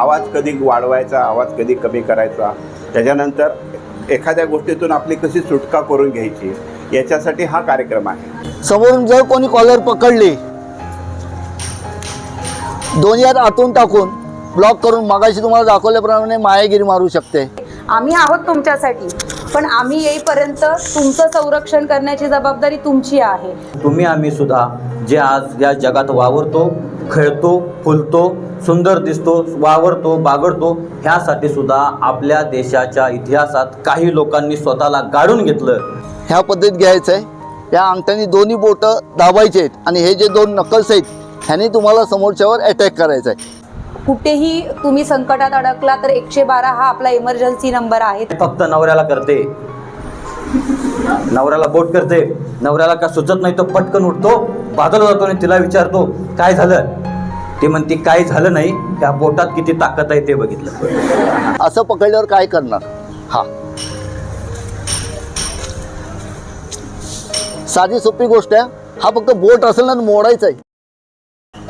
आवाज कधी वाढवायचा आवाज कधी कमी करायचा? त्याच्यानंतर एखाद्या गोष्टीतून आपली कशी सुटका करून घ्यायची? याच्यासाठी हा कार्यक्रम आहे. समोरून जर कोणी कॉलर पकडली दोन्ही हात आतून टाकून ब्लॉक करून मागाशी तुम्हाला दाखवल्याप्रमाणे मायागिरी मारू शकते. आम्ही आहोत तुमच्यासाठी पण आम्ही येईपर्यंत तुमचं संरक्षण करण्याची जबाबदारी तुमची आहे. तुम्ही आम्ही सुद्धा जे आज या जगात वावरतो खेळतो फुलतो सुंदर दिसतो वावरतो बागडतो ह्यासाठी सुद्धा आपल्या देशाच्या इतिहासात काही लोकांनी स्वतःला गाडून घेतलं. ह्या पद्धतीत घ्यायचं आहे. या अंगठ्याने दोन्ही बोटं दाबायचे आहेत आणि हे जे दोन नकल्स आहेत ह्याने तुम्हाला समोरच्यावर अटॅक करायचा आहे. कुठेही तुम्ही संकटात अडकला तर एकशे बारा हा आपला इमर्जन्सी नंबर आहे. फक्त नवऱ्याला करते. नवऱ्याला बोट करते. नवऱ्याला का सुचत नाही तो पटकन उठतो बाजूला जातो आणि तिला विचारतो काय झालं? ते म्हणते काय झालं नाही? त्या बोटात किती ताकद आहे ते बघितलं. असं पकडल्यावर काय करणार? हा. साधी सोपी गोष्ट आहे. हा फक्त बोट असेल ना मोडायचा आहे.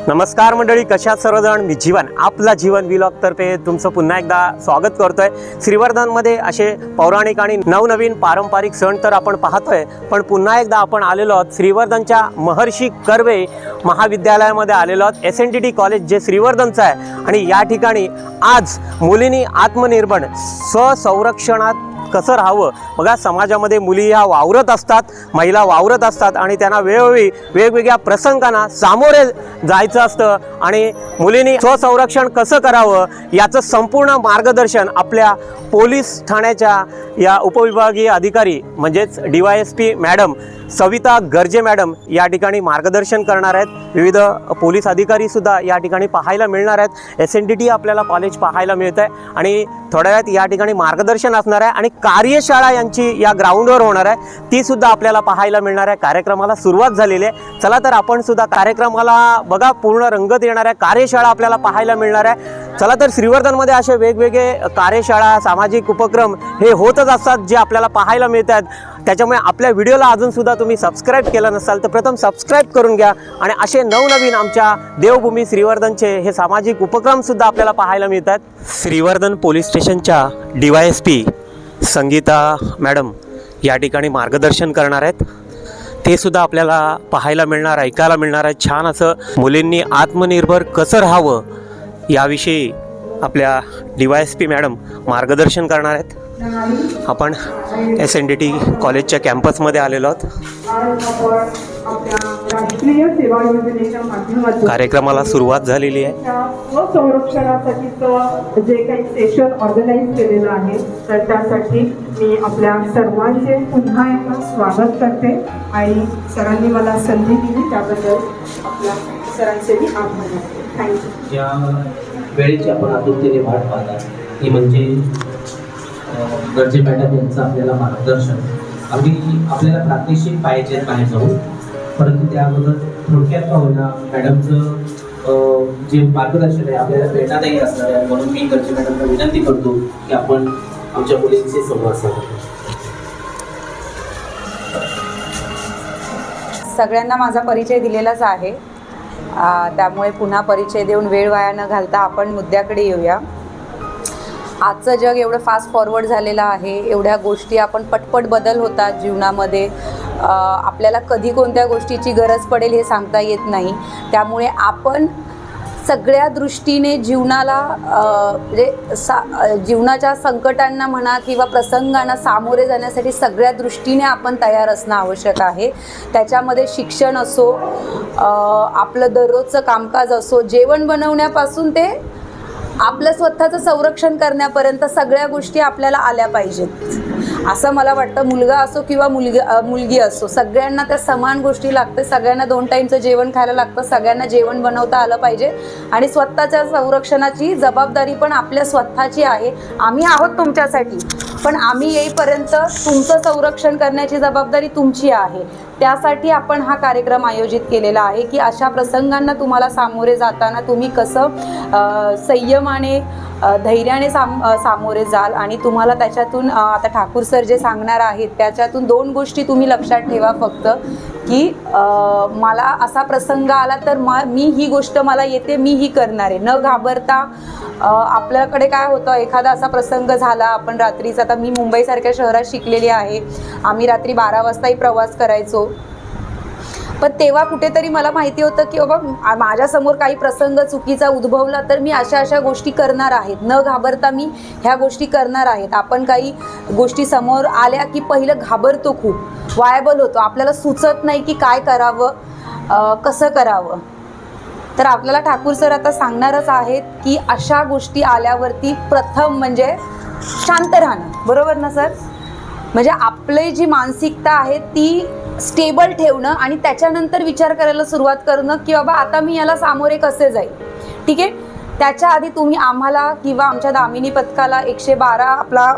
नमस्कार मंडळी कशात सर्वजण? मी जीवन आपला जीवन विलॉग तर्फे तुमचं पुन्हा एकदा स्वागत करतोय. श्रीवर्धनमध्ये असे पौराणिक आणि नवनवीन पारंपरिक सण तर आपण पाहतोय पण पुन्हा एकदा आपण आलेलो आहोत श्रीवर्धनच्या महर्षी कर्वे महाविद्यालयामध्ये आलेलो आहोत. S N T T college जे श्रीवर्धनचं आहे. आणि या ठिकाणी आज मुलींनी आत्मनिर्भर स्वसंरक्षणात कसं राहावं? बघा समाजामध्ये मुली ह्या वावरत असतात महिला वावरत असतात आणि त्यांना वेळोवेळी वेगवेगळ्या प्रसंगांना सामोरे जायचं असतं आणि मुलींनी स्वसंरक्षण कसं करावं याचं संपूर्ण मार्गदर्शन आपल्या पोलीस ठाण्याच्या या उपविभागीय अधिकारी म्हणजेच D Y S P madam Savita Garje madam या ठिकाणी मार्गदर्शन करणार आहेत. विविध पोलीस अधिकारीसुद्धा या ठिकाणी पाहायला मिळणार आहेत. एस एन डी टी आपल्याला कॉलेज पाहायला मिळतं आहे आणि थोड्या वेळात या ठिकाणी मार्गदर्शन असणार आहे आणि कार्यशाळा यांची या ग्राउंडवर होणार आहे. ती सुद्धा आपल्याला पाहायला मिळणार आहे. कार्यक्रमाला सुरुवात झालेली आहे. चला तर आपण सुद्धा कार्यक्रमाला बघा. पूर्ण रंगत येणाऱ्या कार्यशाळा आपल्याला पाहायला मिळणार आहे. चला तर श्रीवर्धनमध्ये असे वेगवेगळे कार्यशाळा सामाजिक उपक्रम हे होतच असतात जे आपल्याला पाहायला मिळतात. त्याच्यामुळे आपल्या व्हिडिओला अजूनसुद्धा तुम्ही सबस्क्राईब केलं नसाल तर प्रथम सबस्क्राईब करून घ्या आणि असे नवनवीन आमच्या देवभूमी श्रीवर्धनचे हे सामाजिक उपक्रमसुद्धा आपल्याला पाहायला मिळतात. श्रीवर्धन पोलीस स्टेशनच्या D Y S P Sangeeta madam या ठिकाणी मार्गदर्शन करणार आहेत. ते सुद्धा आपल्याला पाहायला मिळणार ऐकायला मिळणार आहे. छान असं मुलींनी आत्मनिर्भर कसं राहावं याविषयी आपल्या D Y S P madam मार्गदर्शन करणार आहेत. आपण एस एन डी टी कॉलेजच्या कॅम्पसमध्ये आलेलो आहोत. आज आपण आपल्या राष्ट्रीय सेवा योजनेच्या माध्यमातून कार्यक्रमाला सुरुवात झालेली आहे. त्या स्वसंरक्षणासाठीचं जे काही सेशन ऑर्गनाईज केलेलं आहे तर त्यासाठी मी आपल्या सर्वांचे पुन्हा एकदा स्वागत करते आणि सरांनी मला संधी दिली त्याबद्दल आपल्या सरांचे मी आभार थँक्यू ज्या वेळेची आपण आतुरतेने वाट पाहता ती म्हणजे गरजे मॅडम यांचं आपल्याला मार्गदर्शन. अगदी आपल्याला प्रात्यक्षिक पाहिजे बाहेर जाऊन परंतु त्या अगोदर थोडक्यात का होईना मॅडमचं जे मार्गदर्शन आहे आपल्याला प्रेरणादायी असणार आहे. म्हणून मी गरजे मॅडमला विनंती करतो की आपण आमच्या मुलींशी संवाद साधा. सगळ्यांना माझा परिचय दिलेलाच आहे. त्यामुळे पुन्हा परिचय देऊन वेळ वाया न घालता आपण मुद्द्याकडे येऊया. आजचं जग एवढं फास्ट फॉरवर्ड झालेलं आहे. एवढ्या गोष्टी आपण पटपट बदल होतात जीवनामध्ये. आपल्याला कधी कोणत्या गोष्टीची गरज पडेल हे सांगता येत नाही. त्यामुळे आपण सगळ्या दृष्टीने जीवनाला म्हणजे सा जीवनाच्या संकटांना म्हणा किंवा प्रसंगांना सामोरे जाण्यासाठी सगळ्या दृष्टीने आपण तयार असणं आवश्यक आहे. त्याच्यामध्ये शिक्षण असो आपलं दररोजचं कामकाज असो जेवण बनवण्यापासून ते आपलं स्वतःचं संरक्षण करण्यापर्यंत सगळ्या गोष्टी आपल्याला आल्या पाहिजेत. असं मला वाटतं मुलगा असो किंवा मुलगी मुलगी असो सगळ्यांना त्या समान गोष्टी लागते सगळ्यांना दोन टाईमचं जेवण खायला लागतं. सगळ्यांना जेवण बनवता आलं पाहिजे. आणि स्वतःच्या संरक्षणाची जबाबदारी पण आपल्या स्वतःची आहे. आम्ही आहोत तुमच्यासाठी. पण आम्ही येईपर्यंत तुमचं संरक्षण करण्याची जबाबदारी तुमची आहे. त्यासाठी आपण हा कार्यक्रम आयोजित केलेला आहे की अशा प्रसंगांना तुम्हाला सामोरे जाताना तुम्ही कसं संयमाने धैर्याने साम सामोरे जाल आणि तुम्हाला त्याच्यातून आता ठाकूर सर जे सांगणार आहेत त्याच्यातून दोन गोष्टी तुम्ही लक्षात ठेवा फक्त की मला असा प्रसंग आला तर मा मी ही गोष्ट मला येते मी ही करणार आहे. न घाबरता आपल्याकडे काय होतं एखादा असा प्रसंग झाला आपण रात्रीचा आता मी मुंबईसारख्या शहरात शिकलेली आहे आम्ही रात्री बारा वाजताही प्रवास करायचो. पण तेव्हा कुठेतरी मला माहिती होतं की बाबा माझ्यासमोर काही प्रसंग चुकीचा उद्भवला तर मी अशा अशा गोष्टी करणार आहेत. न घाबरता मी ह्या गोष्टी करणार आहेत. आपण काही गोष्टी समोर आल्या की पहिलं घाबरतो खूप. वायबल होतो. आपल्याला सुचत नाही की काय करावं कसं करावं. तर आपल्याला ठाकूर सर आता सांगणारच आहेत की अशा गोष्टी आल्यावरती प्रथम म्हणजे शांत राहणं. बरोबर ना सर? म्हणजे आपली जी मानसिकता आहे ती स्टेबल ठेवणं आणि त्याच्यानंतर विचार करायला सुरुवात करणं की बाबा आता मी याला सामोरे कसे जाईल. ठीक आहे? त्याच्या आधी तुम्ही आम्हाला किंवा आमच्या दामिनी पथकाला एकशे बारा आपला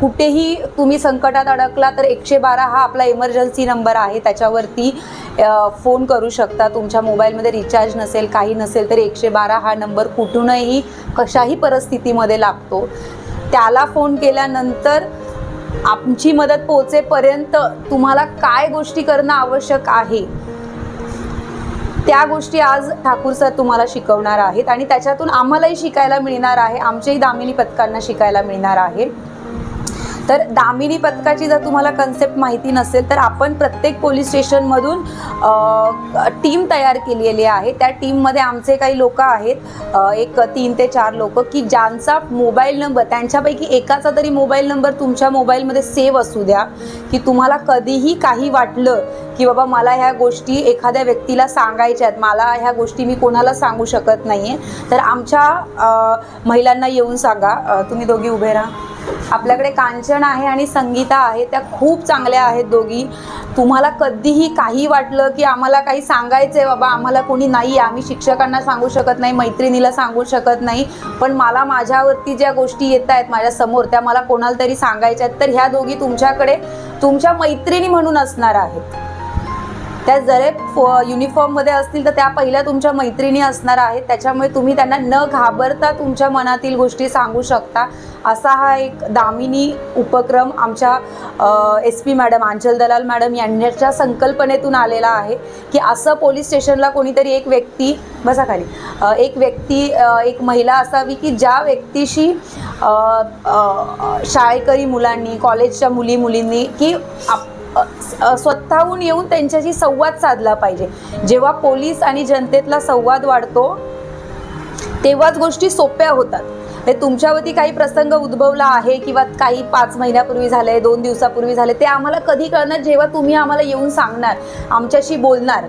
कुठेही तुम्ही संकटात अडकला तर एकशे बारा हा आपला इमर्जन्सी नंबर आहे. त्याच्यावरती फोन करू शकता. तुमच्या मोबाईलमध्ये रिचार्ज नसेल काही नसेल तर एकशे बारा हा नंबर कुठूनही कशाही परिस्थितीमध्ये लागतो. त्याला फोन केल्यानंतर आमची मदत पोहोचेपर्यंत तुम्हाला काय गोष्टी करणं आवश्यक आहे? त्या गोष्टी आज ठाकूर सर तुम्हाला शिकवणार आहेत आणि त्याच्यातून आम्हालाही शिकायला मिळणार आहे. आमच्याही दामिनी पथकांना शिकायला मिळणार आहे. तर दामिनी पथकाची जर तुम्हाला कन्सेप्ट माहिती नसेल तर आपण प्रत्येक पोलीस स्टेशनमधून टीम तयार केलेली आहे. त्या टीममध्ये आमचे काही लोक आहेत. एक तीन ते चार लोक की ज्यांचा मोबाईल नंबर त्यांच्यापैकी एकाचा तरी मोबाईल नंबर तुमच्या मोबाईलमध्ये सेव्ह असू द्या की तुम्हाला कधीही काही वाटलं की बाबा मला ह्या गोष्टी एखाद्या व्यक्तीला सांगायच्या आहेत. मला ह्या गोष्टी मी कोणाला सांगू शकत नाही आहे तर आमच्या महिलांना येऊन सांगा. तुम्ही दोघी उभे राहा. आपल्याकडे कांचन आहे आणि संगीता आहे. त्या खूप चांगल्या आहेत दोघी. तुम्हाला कधीही काही वाटलं की आम्हाला काही सांगायचं आहे बाबा आम्हाला कोणी नाही आहे. आम्ही शिक्षकांना सांगू शकत नाही मैत्रिणीला सांगू शकत नाही. पण मला माझ्यावरती ज्या गोष्टी येत आहेत माझ्यासमोर त्या मला कोणाला तरी सांगायच्या आहेत तर ह्या दोघी तुमच्याकडे तुमच्या मैत्रिणी म्हणून असणार आहेत. त्या जरे युनिफॉर्ममध्ये असतील तर त्या पहिल्या तुमच्या मैत्रिणी असणार आहेत. त्याच्यामुळे तुम्ही त्यांना न घाबरता तुमच्या मनातील गोष्टी सांगू शकता. असा हा एक दामिनी उपक्रम आमच्या एस पी मॅडम आंचल दलाल मॅडम यांच्या संकल्पनेतून आलेला आहे की असं पोलीस स्टेशनला कोणीतरी एक व्यक्ती बसा खाली एक व्यक्ती एक महिला असावी की ज्या व्यक्तीशी शाळेकरी मुलांनी कॉलेजच्या मुली मुलींनी की आप स्वतःहून येऊन त्यांच्याशी संवाद साधला पाहिजे. जेव्हा पोलीस आणि जनतेतला संवाद वाढतो तेव्हाच गोष्टी सोप्या होतात. हे तुमच्यावरती काही प्रसंग उद्भवला आहे किंवा काही पाच महिन्यापूर्वी झाले दोन दिवसापूर्वी झाले ते आम्हाला कधी कळणार? जेव्हा तुम्ही आम्हाला येऊन सांगणार आमच्याशी बोलणार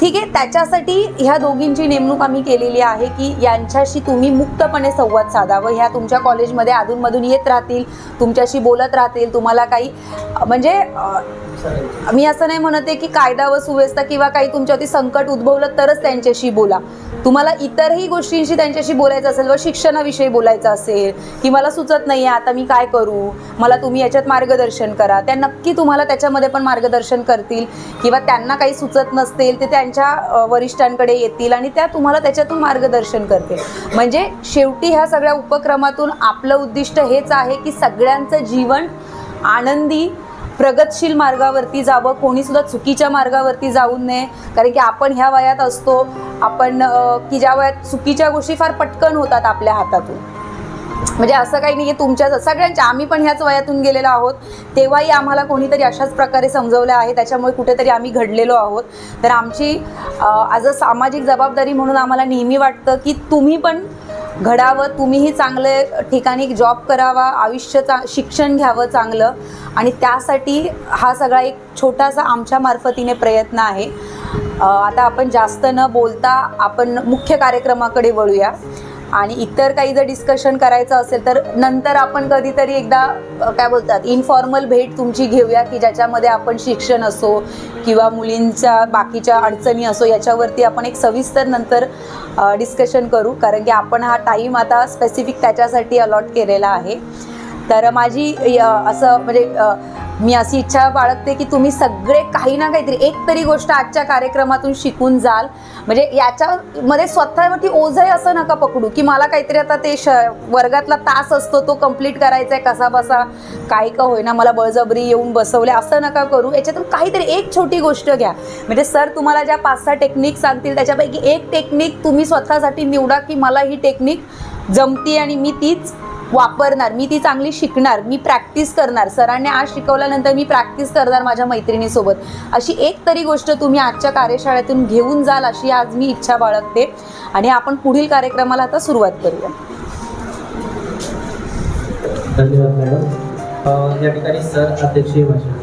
ठीक आहे त्याच्यासाठी ह्या दोघींची नेमणूक आम्ही केलेली आहे की यांच्याशी तुम्ही मुक्तपणे संवाद साधावं. ह्या तुमच्या कॉलेजमध्ये अधूनमधून येत राहतील तुमच्याशी बोलत राहतील तुम्हाला काही म्हणजे मी असं नाही म्हणत आहे की कायदा व सुव्यवस्था किंवा काही तुमच्यावरती संकट उद्भवलं तरच त्यांच्याशी बोला. तुम्हाला इतरही गोष्टींशी त्यांच्याशी बोलायचं असेल व शिक्षणाविषयी बोलायचं असेल की मला सुचत नाही आहे आता मी काय करू? मला तुम्ही याच्यात मार्गदर्शन करा. त्या नक्की तुम्हाला त्याच्यामध्ये पण मार्गदर्शन करतील किंवा त्यांना काही सुचत नसतील ते त्यांच्या वरिष्ठांकडे येतील आणि त्या तुम्हाला त्याच्यातून मार्गदर्शन करतील. म्हणजे शेवटी ह्या सगळ्या उपक्रमातून आपलं उद्दिष्ट हेच आहे की सगळ्यांचं जीवन आनंदी प्रगतशील मार्गावरती जावं कोणीसुद्धा चुकीच्या मार्गावरती जाऊ नये. कारण की आपण ह्या वयात असतो आपण की ज्या वयात चुकीच्या गोष्टी फार पटकन होतात आपल्या हातातून. म्हणजे असं काही नाही आहे तुमच्या सगळ्यांच्या आम्ही पण ह्याच वयातून गेलेलो आहोत. तेव्हाही आम्हाला कोणीतरी अशाच प्रकारे समजवलं आहे त्याच्यामुळे कुठेतरी आम्ही घडलेलो आहोत. तर आमची ॲज अ सामाजिक जबाबदारी म्हणून आम्हाला नेहमी वाटतं की तुम्ही पण घडावं तुम्हीही चांगले ठिकाणी जॉब करावा आयुष्य चा शिक्षण घ्यावं चांगलं. आणि त्यासाठी हा सगळा एक छोटासा आमच्या मार्फतीने प्रयत्न आहे. आता आपण जास्त न बोलता आपण मुख्य कार्यक्रमाकडे वळूया. आणि इतर काही जर डिस्कशन करायचं असेल तर नंतर आपण कधीतरी एकदा काय बोलतात इनफॉर्मल भेट तुमची घेऊया की ज्याच्यामध्ये आपण शिक्षण असो किंवा मुलींच्या बाकीच्या अडचणी असो याच्यावरती आपण एक सविस्तर नंतर डिस्कशन करू. कारण की आपण हा टाईम आता स्पेसिफिक त्याच्यासाठी अलॉट केलेला आहे. तर माझी य- असं म्हणजे मी अशी इच्छा बाळगते की तुम्ही सगळे काही ना काहीतरी एक तरी गोष्ट आजच्या कार्यक्रमातून शिकून जाल. म्हणजे याच्यामध्ये स्वतःवरती ओझही असं नका पकडू की मला काहीतरी आता ते श वर्गातला तास असतो तो कंप्लीट करायचा आहे कसा बसा काही का होईना मला बळजबरी येऊन बसवले असं नका करू. याच्यातून काहीतरी एक छोटी गोष्ट घ्या. म्हणजे सर तुम्हाला ज्या पाच सहा टेक्निक सांगतील त्याच्यापैकी एक टेक्निक तुम्ही स्वतःसाठी निवडा की मला ही टेक्निक जमती आणि मी तीच वापरणार मी ती चांगली शिकणार मी प्रॅक्टिस करणार. सरांनी आज शिकवल्यानंतर मी प्रॅक्टिस करणार माझ्या मैत्रिणीसोबत. अशी एक तरी गोष्ट तुम्ही आजच्या कार्यशाळेतून घेऊन जाल अशी आज मी इच्छा बाळगते. आणि आपण पुढील कार्यक्रमाला आता सुरुवात करूया. धन्यवाद मॅडम. या ठिकाणी सर अध्यक्षीय भाषण.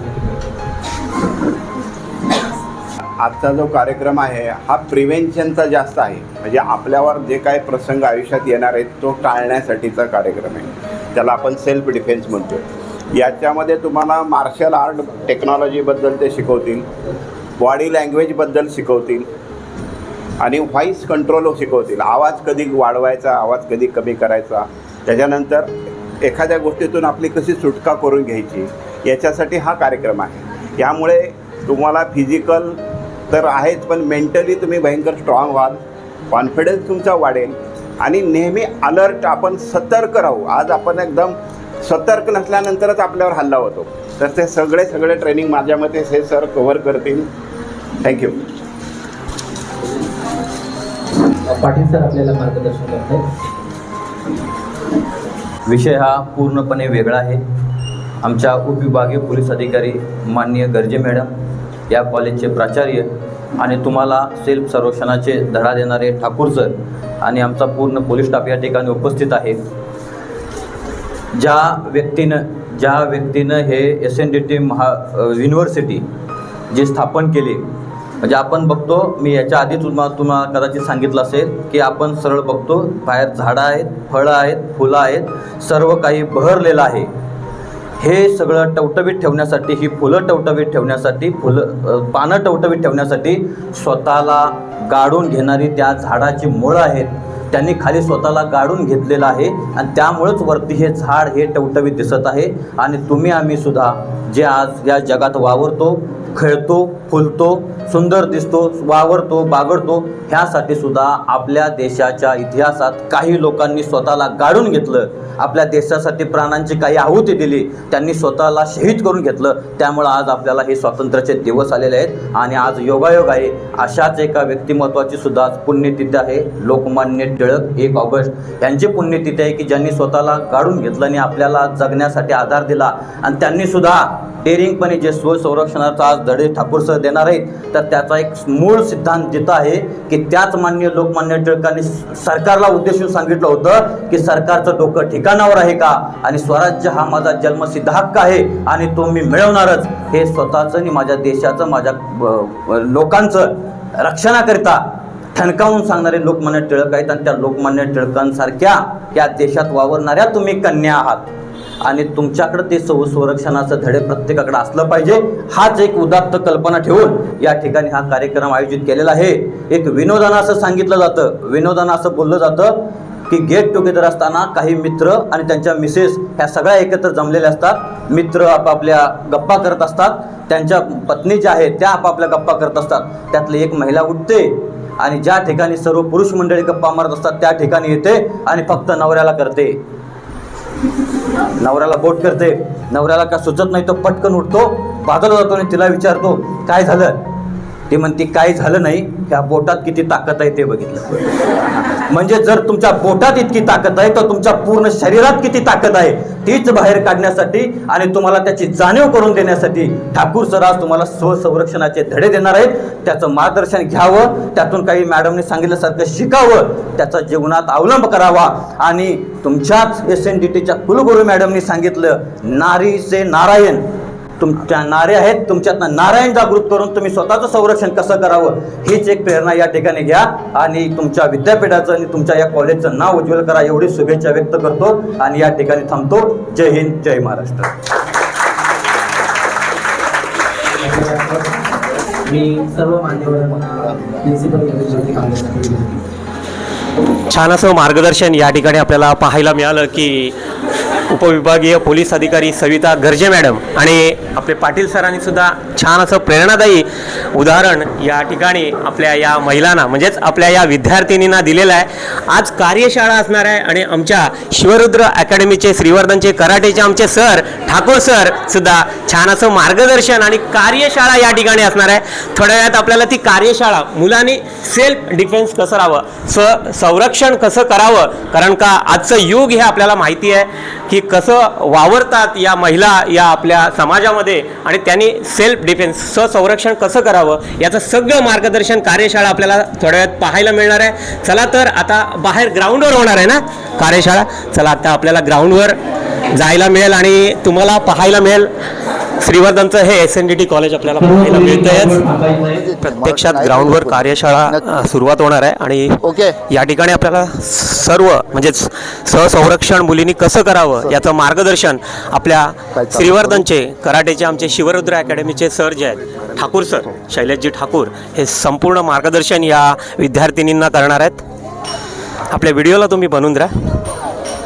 आजचा जो कार्यक्रम आहे हा प्रिव्हेन्शनचा जास्त आहे. म्हणजे आपल्यावर जे काय प्रसंग आयुष्यात येणार आहेत तो टाळण्यासाठीचा कार्यक्रम आहे. त्याला आपण सेल्फ डिफेन्स म्हणतो याच्यामध्ये तुम्हाला मार्शल आर्ट टेक्नॉलॉजीबद्दल ते शिकवतील बॉडी लँग्वेजबद्दल शिकवतील आणि व्हॉईस कंट्रोल शिकवतील. आवाज कधी वाढवायचा आवाज कधी कमी करायचा त्याच्यानंतर एखाद्या गोष्टीतून आपली कशी सुटका करून घ्यायची याच्यासाठी हा कार्यक्रम आहे. यामुळे तुम्हाला फिजिकल तर आहेच पण मेंटली तुम्ही भयंकर स्ट्रॉंग व्हाल. कॉन्फिडन्स तुमचा वाढेल. आणि नेहमी अलर्ट आपण सतर्क राहू. आज आपण एकदम सतर्क नसल्यानंतरच आपल्यावर हल्ला होतो. तर ते सगळे सगळे ट्रेनिंग माझ्या मते हे सर कव्हर करतील. थँक्यू पाटील सर आपल्याला मार्गदर्शन करत आहेत विषय हा पूर्णपणे वेगळा आहे. आमच्या उपविभागीय पोलीस अधिकारी माननीय गर्जे मॅडम या कॉलेजचे प्राचार्य आणि तुम्हाला सेल्फ संरक्षणाचे धडा देणारे ठाकूर सर आणि आमचा पूर्ण पोलीस स्टाफ या ठिकाणी उपस्थित आहे. ज्या व्यक्तीनं ज्या व्यक्तीनं हे एस एन डी टी महा युनिव्हर्सिटी जे स्थापन केली म्हणजे आपण बघतो मी याच्या आधी तुम्हाला तुम्हाला कदाचित सांगितलं असेल की आपण सरळ बघतो बाहेर झाडं आहेत फळं आहेत फुलं आहेत सर्व काही बहरलेलं आहे. हे सगळं टवटवीत ठेवण्यासाठी ही फुलं टवटवीत ठेवण्यासाठी फुलं पानं टवटवीत ठेवण्यासाठी स्वतःला गाडून घेणारी त्या झाडाची मुळं आहेत त्यांनी खाली स्वतःला गाडून घेतलेलं आहे आणि त्यामुळंच वरती हे झाड हे टवटवीत दिसत आहे. आणि तुम्ही आम्ही सुद्धा जे आज या जगात वावरतो खेळतो फुलतो सुंदर दिसतो वावरतो बागडतो ह्यासाठी सुद्धा आपल्या देशाच्या इतिहासात काही लोकांनी स्वतःला गाडून घेतलं. आपल्या देशासाठी प्राणांची काही आहुती दिली त्यांनी स्वतःला शहीद करून घेतलं. त्यामुळं आज आपल्याला हे स्वातंत्र्याचे दिवस आलेले आहेत आणि आज योगायोग आहे. अशाच एका व्यक्तिमत्वाची सुद्धा आज पुण्यतिथी आहे. लोकमान्य टिळक एक ऑगस्ट. यांची पुण्यतिथी आहे की ज्यांनी स्वतःला गाडून घेतलं आणि आपल्याला जगण्यासाठी आधार दिला. आणि त्यांनी सुद्धा डेरिंगपणे जे स्वसंरक्षणाचा आज धडे ठाकूर सर देणार आहेत तर त्याचा एक मूळ सिद्धांत जिथं आहे की त्याच मान्य लोकमान्य टिळकांनी सरकारला उद्देशून सांगितलं होतं की सरकारचं डोकं ठिकाणावर आहे का आणि स्वराज्य हा माझा जन्मसिद्ध हक्क आहे आणि तो मी मिळवणारच. हे स्वतःचं आणि माझ्या देशाचं माझ्या लोकांचं रक्षणाकरिता ठणकावून सांगणारे लोकमान्य टिळक आहेत आणि त्या लोकमान्य टिळकांसारख्या या देशात वावरणाऱ्या तुम्ही कन्या आहात. आणि तुमच्याकडे ते सौ संरक्षणाचं धडे प्रत्येकाकडे असलं पाहिजे हाच एक उदात्त कल्पना ठेवून या ठिकाणी हा कार्यक्रम आयोजित केलेला आहे. एक विनोदानं असं सांगितलं जातं विनोदानं असं बोललं जातं की गेट टुगेदर असताना काही मित्र आणि त्यांच्या मिसेस ह्या सगळ्या एकत्र जमलेल्या असतात. मित्र आपापल्या गप्पा करत असतात. त्यांच्या पत्नी ज्या आहेत त्या आपापल्या गप्पा करत असतात. त्यातली एक महिला उठते आणि ज्या ठिकाणी सर्व पुरुष मंडळी गप्पा मारत असतात त्या ठिकाणी येते आणि फक्त नवऱ्याला करते. नवऱ्याला बोट करते. नवऱ्याला का सुचत नाही तो पटकन उठतो बाजूला जातो आणि तिला विचारतो काय झालं? ते म्हणते काय झालं नाही ह्या बोटात किती ताकद आहे ते बघितलं. म्हणजे जर तुमच्या बोटात इतकी ताकद आहे तर तुमच्या पूर्ण शरीरात किती ताकद आहे तीच बाहेर काढण्यासाठी आणि तुम्हाला त्याची जाणीव करून देण्यासाठी ठाकूर सर आज तुम्हाला स्वसंरक्षणाचे धडे देणार आहेत. त्याचं मार्गदर्शन घ्यावं त्यातून काही मॅडमने सांगितल्यासारखं शिकावं त्याचा जीवनात अवलंब करावा. आणि तुमच्याच एस एन डी टीच्या कुलगुरू मॅडमनी सांगितलं नारी से नारायण. तुमच्या नारे आहेत तुमच्यातनं नारायण जागृत करून तुम्ही स्वतःचं संरक्षण कसं करावं हीच एक प्रेरणा या ठिकाणी घ्या. आणि तुमच्या विद्यापीठाचं आणि तुमच्या या कॉलेजचं नाव उज्ज्वल करा एवढी शुभेच्छा व्यक्त करतो आणि या ठिकाणी थांबतो. जय हिंद जय महाराष्ट्र. मी सर्व मान्यवरांना प्रिन्सिपल कॉलेजवरती कामगारांसाठी विनंती छान असं मार्गदर्शन या ठिकाणी आपल्याला पाहायला मिळालं की उपविभागीय पोलीस अधिकारी सविता गर्जे मॅडम आणि आपले पाटील सरांनी सुद्धा छान असं प्रेरणादायी उदाहरण या ठिकाणी आपल्या या महिलांना म्हणजेच आपल्या या विद्यार्थिनींना दिलेलं आहे. आज कार्यशाळा असणार आहे आणि आमच्या शिवरुद्र अकॅडमीचे श्रीवर्धनचे कराटेचे आमचे सर ठाकूर सर सुद्धा छान असं मार्गदर्शन आणि कार्यशाळा या ठिकाणी असणार आहे. थोड्या वेळात आपल्याला ती कार्यशाळा मुलांनी सेल्फ डिफेन्स कसं राहावं स्व संरक्षण कसं करावं कारण का आजचं युग हे आपल्याला माहिती आहे की कसं वावरतात या महिला या आपल्या समाजामध्ये आणि त्यांनी सेल्फ डिफेन्स स्वसंरक्षण कसं करावं याचं सगळं मार्गदर्शन कार्यशाळा आपल्याला थोड्या वेळात पाहायला मिळणार आहे. चला तर आता बाहेर ग्राउंडवर होणार आहे ना कार्यशाळा. चला आता आपल्याला ग्राउंडवर जायला मिळेल आणि तुम्हाला पाहायला मिळेल. श्रीवर्धनचं हे S N D T college आपल्याला पाहायला मिळतंयच. प्रत्यक्षात ग्राउंडवर कार्यशाळा सुरुवात होणार आहे आणि ओके. या ठिकाणी आपल्याला सर्व म्हणजेच सहसंरक्षण मुलींनी कसं करावं याचं मार्गदर्शन आपल्या? श्रीवर्धनचे कराटेचे आमचे शिवरुद्र अकॅडमीचे सर जे आहेत ठाकूर सर शैलेशजी ठाकूर हे संपूर्ण मार्गदर्शन या विद्यार्थिनींना करणार आहेत. आपल्या व्हिडिओला तुम्ही बनवून द्या.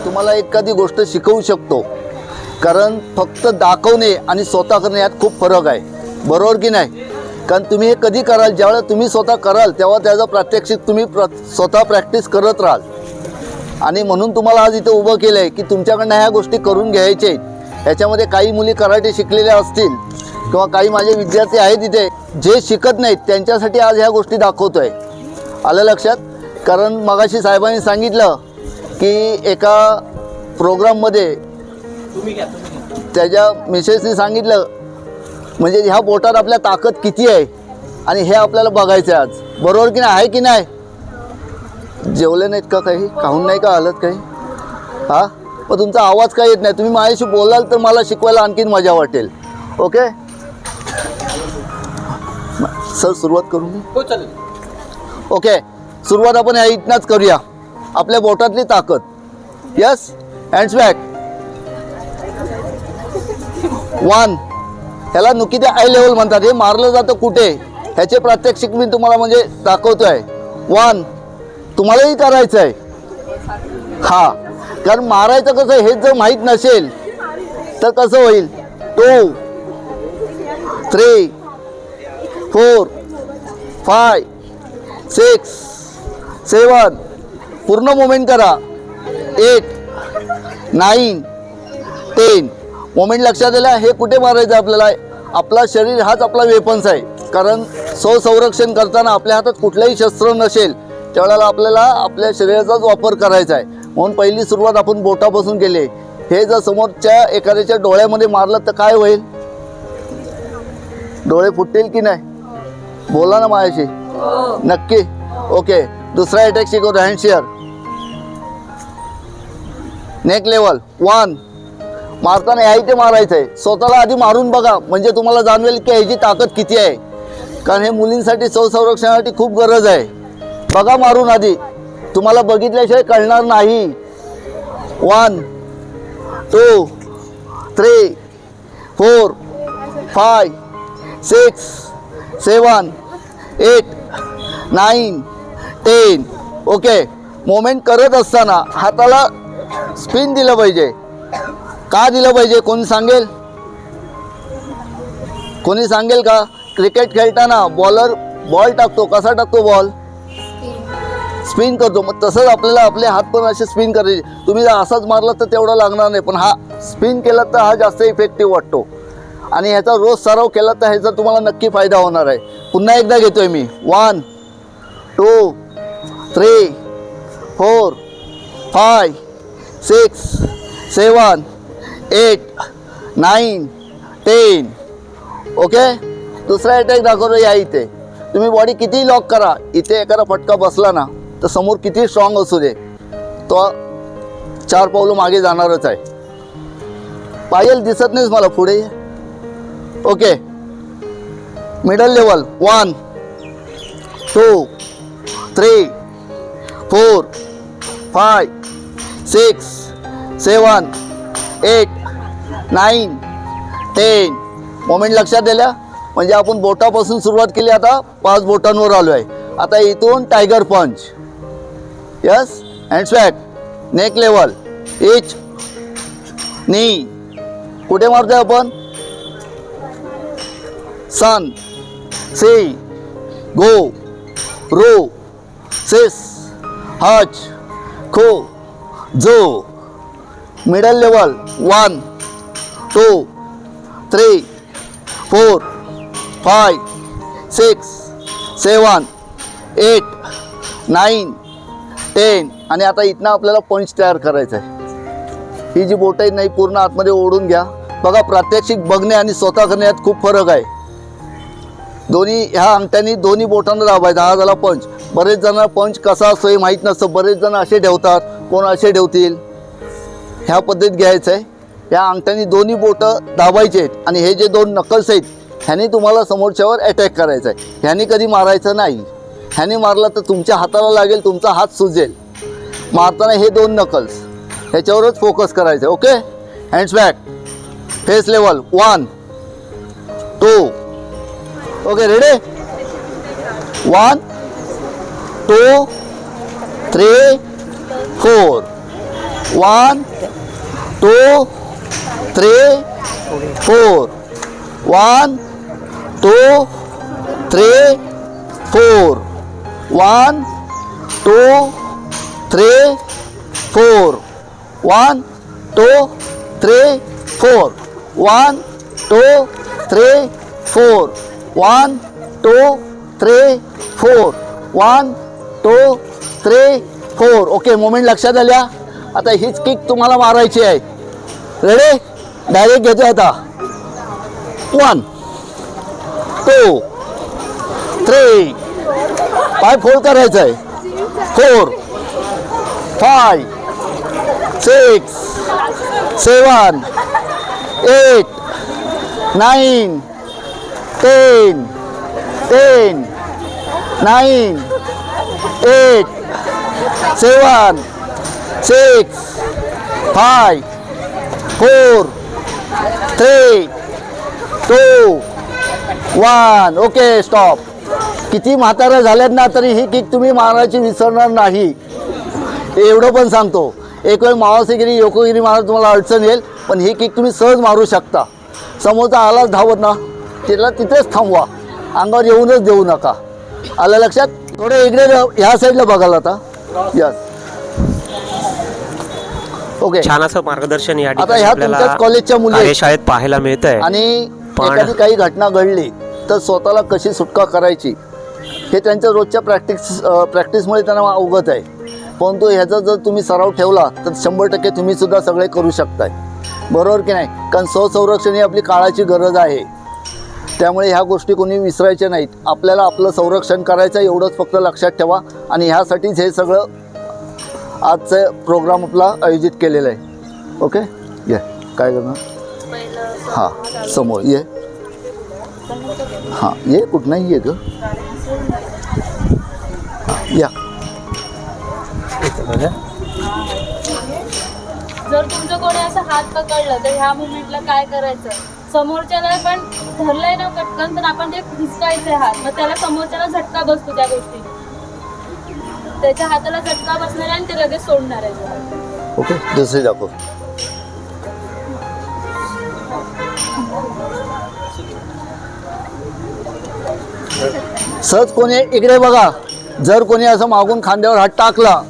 तुम्हाला एखादी गोष्ट शिकवू शकतो. कारण फक्त दाखवणे आणि स्वतः करणे यात खूप फरक आहे. बरोबर की नाही? कारण तुम्ही हे कधी कराल? ज्यावेळेला तुम्ही स्वतः कराल तेव्हा त्याचं प्रात्यक्षिक तुम्ही प्र स्वतः प्रॅक्टिस करत राहाल. आणि म्हणून तुम्हाला आज इथं उभं केलं आहे की तुमच्याकडनं ह्या गोष्टी करून घ्यायच्या आहेत ह्याच्यामध्ये काही मुली कराटे शिकलेल्या असतील किंवा काही माझे विद्यार्थी आहेत इथे जे शिकत नाहीत त्यांच्यासाठी आज ह्या गोष्टी दाखवतो आहे आलं लक्षात? कारण मगाशी साहेबांनी सांगितलं की एका प्रोग्राममध्ये त्याच्या मिसेसनी सांगितलं म्हणजे ह्या बोटात आपल्या ताकद किती आहे? आणि हे आपल्याला बघायचं आहे आज. बरोबर की नाही? आहे की नाही? जेवले नाहीत का काही? खाऊन नाही का हालत काही? हां? मग तुमचा आवाज काय येत नाही? तुम्ही माझ्याशी बोलाल तर मला शिकवायला आणखीन मजा वाटेल. ओके? सर सुरुवात करू मी? हो ओके. सुरुवात आपण या इथनंच करूया. आपल्या बोटातली ताकद. यस हँड्स बॅक वन ह्याला नुकी ते आय लेवल म्हणतात. हे मारलं जातं कुठे? ह्याचे प्रात्यक्षिक मी तुम्हाला म्हणजे दाखवतोय. वन तुम्हालाही करायचं आहे हा. कारण मारायचं कसं हे जर माहीत नसेल तर कसं होईल? Two three four five six seven पूर्ण मोमेंट करा. एट नाईन टेन मोमेंट लक्षात आला हे कुठे मारायचं आपल्याला? आपला शरीर हाच आपला वेपन्स आहे. कारण स्वसंरक्षण करताना आपल्या हातात कुठलंही शस्त्र नसेल त्यावेळेला आपल्याला आपल्या शरीराचाच वापर करायचा आहे. म्हणून पहिली सुरुवात आपण बोटापासून केली. हे जर समोरच्या एखाद्याच्या डोळ्यामध्ये मारलं तर काय होईल? डोळे फुटतील की नाही? बोला ना माझ्याशी नक्की. ओके दुसरा अटॅक शिकवतो hand share neck level one मारताना ह्या इथे मारायचं आहे स्वतःला आधी मारून बघा. म्हणजे तुम्हाला जाणवेल की ह्याची ताकद किती आहे. कारण हे मुलींसाठी स्वसंरक्षणासाठी खूप गरज आहे. बघा मारून आधी. तुम्हाला बघितल्याशिवाय कळणार नाही. One two three four five six seven eight nine ten. Okay. Moment करत असताना हाताला स्पिन दिलं पाहिजे. का दिलं पाहिजे? कोणी सांगेल? कोणी सांगेल का? क्रिकेट खेळताना बॉलर बॉल टाकतो. कसा टाकतो बॉल स्पिन करतो. मग तसंच आपल्याला आपले हात पण असे स्पिन करायचे. तुम्ही जर असाच मारला तर तेवढा लागणार नाही. पण हा स्पिन केला तर हा जास्त इफेक्टिव्ह वाटतो. आणि ह्याचा रोज सराव केला तर ह्याचा तुम्हाला नक्की फायदा होणार आहे. पुन्हा एकदा घेतोय मी. One two three four five six seven eight nine ten. Okay? दुसरा अटॅक दाखवतो या इथे. तुम्ही बॉडी किती लॉक करा. इथे एखादा फटका बसला ना तर समोर किती स्ट्रॉंग असू दे. तो चार पावलं मागे जाणारच आहे. पायल दिसत नाहीच मला पुढे. Okay. Middle level one two three four five six seven eight nine ten moment लक्षात दिल्या? म्हणजे आपण बोटापासून सुरुवात केली आता पाच बोटांवर आलो आहे आता इथून tiger punch yes hands swat neck level H नी कुठे मारतोय आपण? सन सी गो रो सेस हज खो जो middle level one two three four five six seven eight nine ten. आणि आता इथनं आपल्याला पंच तयार करायचं आहे ही जी बोट आहे नाही पूर्ण आतमध्ये ओढून घ्या. बघा प्रात्यक्षिक बघणे आणि स्वतः करण्यात खूप फरक आहे. दोन्ही ह्या अंगठ्यानी दोन्ही बोटांना दाबायचा हा झाला पंच. बरेच जण पंच कसा असतो हे माहीत नसतं. बरेच जण असे ठेवतात. कोण असे ठेवतील? ह्या पद्धतीत घ्यायचं आहे. या अंगठ्यानी दोन्ही बोटं दाबायचे आहेत. आणि हे जे दोन नकल्स आहेत ह्यानी तुम्हाला समोरच्यावर अटॅक करायचा आहे. ह्याने कधी मारायचं नाही. ह्याने मारला तर तुमच्या हाताला लागेल तुमचा हात सुजेल. मारताना हे दोन नकल्स ह्याच्यावरच फोकस करायचं okay hands back face level one two okay ready one two three four one two three four one two three four one two three four one two three four one two three four one two three four one two three four okay moment लक्षात आल्या? आता हीच kick तुम्हाला मारायची आहे. Ready direct घेतो आता. One two three पाय फोल्ड करायचं आहे. Four five six seven eight nine ten ten nine eight seven six five four three two one okay stop किती म्हाताऱ्या झाल्यात ना तरी ही किक तुम्ही मारायची विसरणार नाही. एवढं पण सांगतो. एक वेळ मावासीगिरी योकोगिरी मारा तुम्हाला अडचण येईल पण ही किक तुम्ही सहज मारू शकता. समोरचा आलाच धावत ना. तिला तिथेच थांबवा. अंगावर येऊनच देऊ नका. आलं लक्षात? थोडं इकडे ह्या साईडला बघाल आता. यस ओके छान असं मार्गदर्शन या आता ह्या तुमच्याच कॉलेजच्या मुली. कार्यशाळेत पाहायला मिळत आहे आणि एखादी काही घटना घडली तर स्वतःला कशी सुटका करायची हे त्यांच्या रोजच्या प्रॅक्टिस प्रॅक्टिसमुळे त्यांना अवगत आहे. परंतु ह्याचा जर तुम्ही सराव ठेवला तर शंभर टक्के तुम्ही सुद्धा सगळे करू शकताय. बरोबर की नाही? कारण स्वसंरक्षण ही आपली काळाची गरज आहे. त्यामुळे ह्या गोष्टी कोणी विसरायच्या नाहीत. आपल्याला आपलं संरक्षण करायचं आहे, एवढंच फक्त लक्षात ठेवा. आणि ह्यासाठीच हे सगळं आजचं प्रोग्राम आपला आयोजित केलेलं आहे. ओके ये. काय करणार? हां समोर. ये. हां ये कुठनंही ये ग. या. जर तुमचं कोणी असं हात पकडलं तर ह्या मुमेंटला काय करायचं? समोरच्याला पण धरलंय ना पटकन तर आपण ते हिसकायचे हात. मग त्याला समोरच्याला झटका बसतो त्या गोष्टी. त्याच्या हाताला झटका बसणार आहे आणि ते लगेच सोडणार आहे. ओके दुसरी दाखव. सहज कोणी इकडे बघा. जर कोणी असं मागून खांद्यावर हात टाकला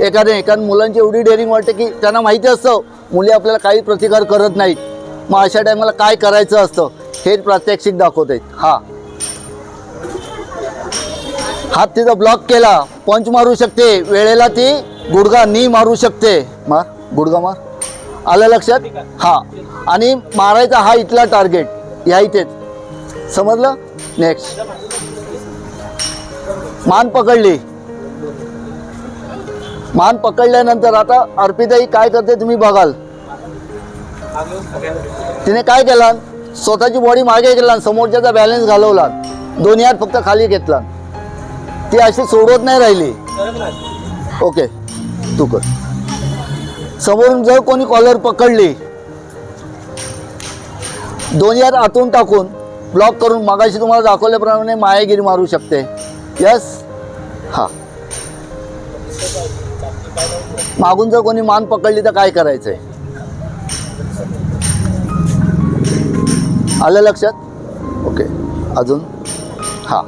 एखाद्या कारण मुलांची एवढी डेअरिंग वाटते की त्यांना माहिती असतं मुली आपल्याला काही प्रतिकार करत नाहीत. मग अशा टायमाला काय करायचं असतं हे प्रात्यक्षिक दाखवते हा. हात तिचा ब्लॉक केला पंच मारू शकते वेळेला ती गुडगा नी मारू शकते. मार गुडगा मार आलं लक्षात? हा. आणि मारायचा हा इथला टार्गेट ह्या इथेच. समजलं? नेक्स्ट मान पकडली. मान पकडल्यानंतर आता अर्पिताई काय करते तुम्ही बघाल. तिने काय केला? स्वतःची बॉडी मागे केला समोरच्याचा बॅलन्स घालवला. दोन्ही हात फक्त खाली घेतला. ती अशी सोडवत नाही राहिली. ओके तू कर. समोरून जर कोणी कॉलर पकडली दोन्ही हात आतून टाकून ब्लॉक करून मागाशी तुम्हाला दाखवल्याप्रमाणे मायागिरी मारू शकते. यस हा. मागून जर कोणी मान पकडली तर काय करायचंय? आलं लक्षात? ओके. अजून? हां.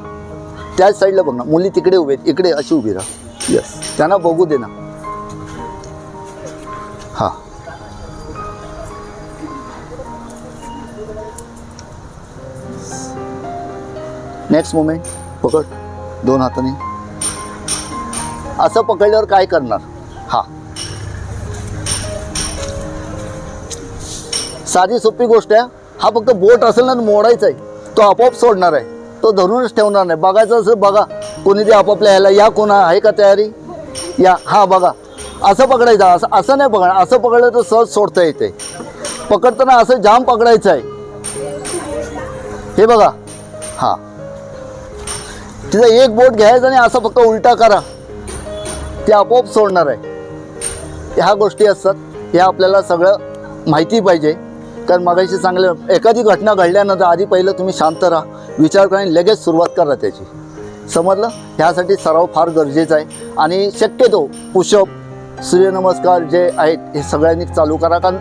त्याच साईडला बघ ना. मुली तिकडे उभे आहेत. इकडे अशी उभी राहा. येस त्यांना बघू दे ना. हां. नेक्स्ट मुमेंट पकड. दोन हाताने. असं पकडल्यावर काय करणार? हा. साधी सोपी गोष्ट आहे. हा फक्त बोट असेल ना मोडायचा आहे. तो आपोआप सोडणार आहे. तो धरूनच ठेवणार नाही. बघायचं असं बघा. कोणी ते आपापल्या ह्याला या कोणा आहे का तयारी? या हा बघा. असं पकडायचं असं असं नाही पकडणार असं पकडलं तर सहज सोडता येते. पकडताना असं जाम पकडायचं आहे. हे बघा. हां. तिचा एक बोट घ्यायचं आणि असं फक्त उलटा करा. ते आपोआप सोडणार आहे. ह्या गोष्टी असतात. ह्या आपल्याला सगळं माहिती पाहिजे. कारण मगाशी चांगलं एखादी घटना घडल्यानंतर आधी पहिलं तुम्ही शांत राहा. विचार करा आणि लगेच सुरुवात करा त्याची. समजलं? ह्यासाठी सराव फार गरजेचा आहे. आणि शक्यतो पुशअप सूर्यनमस्कार जे आहेत हे सगळ्यांनी चालू करा. कारण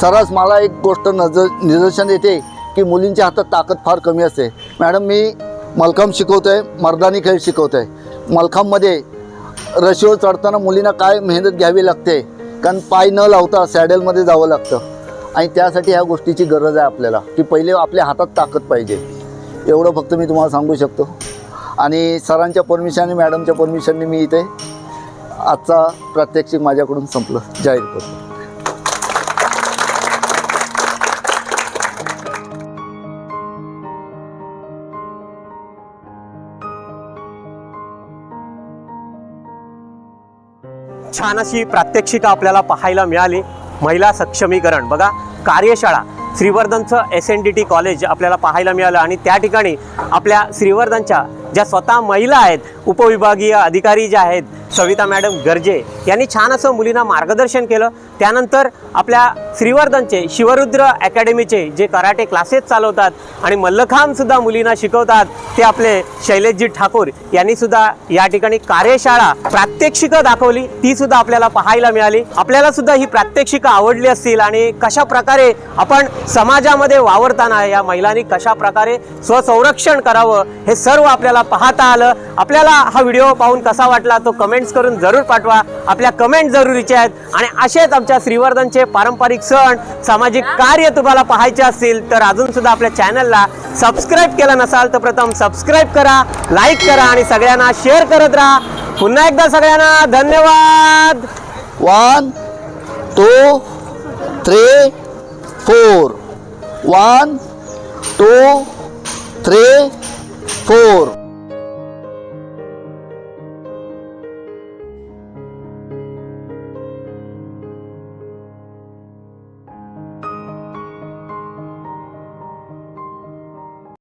सरास मला एक गोष्ट नजर निदर्शन येते की मुलींच्या हातात ताकद फार कमी असते. मॅडम मी मलखांब शिकवतो आहे मर्दानी खेळ शिकवतो आहे मलखांबमध्ये रशीवर चढताना मुलींना काय मेहनत घ्यावी लागते? कारण पाय न लावता सॅडलमध्ये जावं लागतं. आणि त्यासाठी ह्या गोष्टीची गरज आहे आपल्याला की पहिले आपल्या हातात ताकद पाहिजे. एवढं फक्त मी तुम्हाला सांगू शकतो. आणि सरांच्या परमिशन आणि मॅडमच्या परमिशनने मी इथे आजचा प्रात्यक्षिक माझ्याकडून संपलं. जाहीर करतो छान अशी प्रात्यक्षिका आपल्याला पाहायला मिळाली. महिला सक्षमीकरण. बघा कार्यशाळा श्रीवर्धनचं S N D T college आपल्याला पाहायला मिळालं आणि त्या ठिकाणी आपल्या श्रीवर्धनच्या ज्या स्वतः महिला आहेत उपविभागीय अधिकारी ज्या आहेत सविता मॅडम गर्जे यांनी छान असं मुलींना मार्गदर्शन केलं. त्यानंतर आपल्या श्रीवर्धनचे शिवरुद्र अकॅडमीचे जे कराटे क्लासेस चालवतात आणि मल्लखांबसुद्धा मुलींना शिकवतात ते आपले शैलेशजी ठाकूर यांनीसुद्धा या ठिकाणी कार्यशाळा प्रात्यक्षिकं दाखवली. ती सुद्धा आपल्याला पाहायला मिळाली. आपल्याला सुद्धा ही प्रात्यक्षिकं आवडली असतील आणि कशा प्रकारे आपण समाजामध्ये वावरताना या महिलांनी कशा प्रकारे स्वसंरक्षण करावं हे सर्व आपल्याला पाहता आलं. आपल्याला हा व्हिडिओ पाहून कसा वाटला तो कमेंट्स करून जरूर पाठवा. आपल्या कमेंट जरुरीचे आहेत. आणि असेच आमच्या श्रीवर्धनचे पारंपरिक सण सामाजिक कार्य तुम्हाला पाहायचे असतील तर अजून सुद्धा आपल्या चॅनलला सबस्क्राईब केलं नसाल तर प्रथम सबस्क्राईब करा लाईक करा आणि सगळ्यांना शेअर करत राहा. पुन्हा एकदा सगळ्यांना धन्यवाद. One two three four one two three four